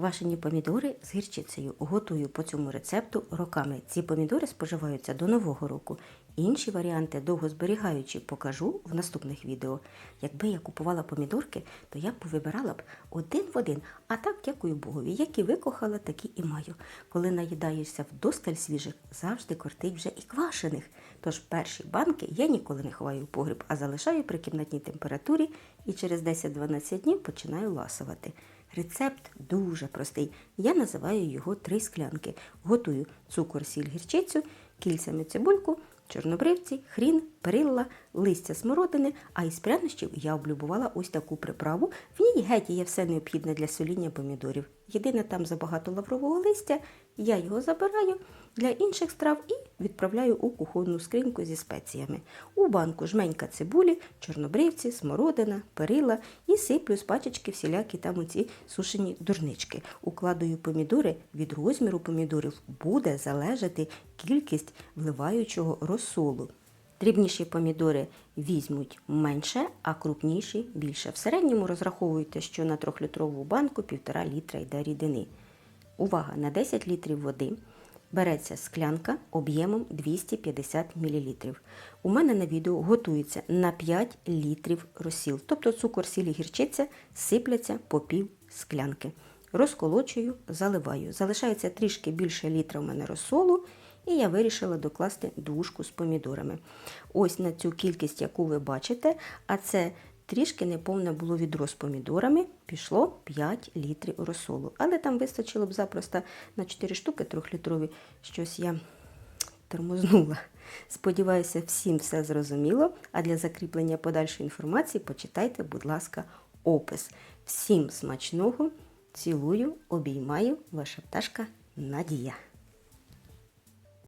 Квашені помідори з гірчицею готую по цьому рецепту роками. Ці помідори споживаються до Нового року. Інші варіанти довго зберігаючи покажу в наступних відео. Якби я купувала помідорки, то я б вибирала б один в один. А так, дякую Богові, які викохала, такі і маю. Коли наїдаєшся вдосталь свіжих, завжди кортить вже і квашених. Тож перші банки я ніколи не ховаю в погріб, а залишаю при кімнатній температурі і через 10-12 днів починаю ласувати. Рецепт дуже простий. Я називаю його три склянки. Готую цукор, сіль, гірчицю, кільцями цибульку, чорнобривці, хрін, перилла, листя смородини, а із прянощів я облюбувала ось таку приправу. В ній геть є все необхідне для соління помідорів. Єдине там забагато лаврового листя, я його забираю для інших страв і відправляю у кухонну скриньку зі спеціями. У банку жменька цибулі, чорнобривці, смородина, перила і сиплю з пачечки всілякі там оці сушені дурнички. Укладую помідори, від розміру помідорів буде залежати кількість вливаючого розсолу. Дрібніші помідори візьмуть менше, а крупніші більше. В середньому розраховуйте, що на 3-літрову банку 1,5 літра йде рідини. Увага! На 10 літрів води береться склянка об'ємом 250 мл. У мене на відео готується на 5 літрів розсіл. Тобто цукор, сіль і гірчиця сипляться по пів склянки. Розколочую, заливаю. Залишається трішки більше літра у мене розсолу. І я вирішила докласти дужку з помідорами. Ось на цю кількість, яку ви бачите, а це трішки неповне було відро з помідорами, пішло 5 літрів розсолу. Але там вистачило б запросто на 4 штуки трьохлітрові. Щось я тормознула. Сподіваюся, всім все зрозуміло. А для закріплення подальшої інформації почитайте, будь ласка, опис. Всім смачного! Цілую, обіймаю, ваша пташка Надія.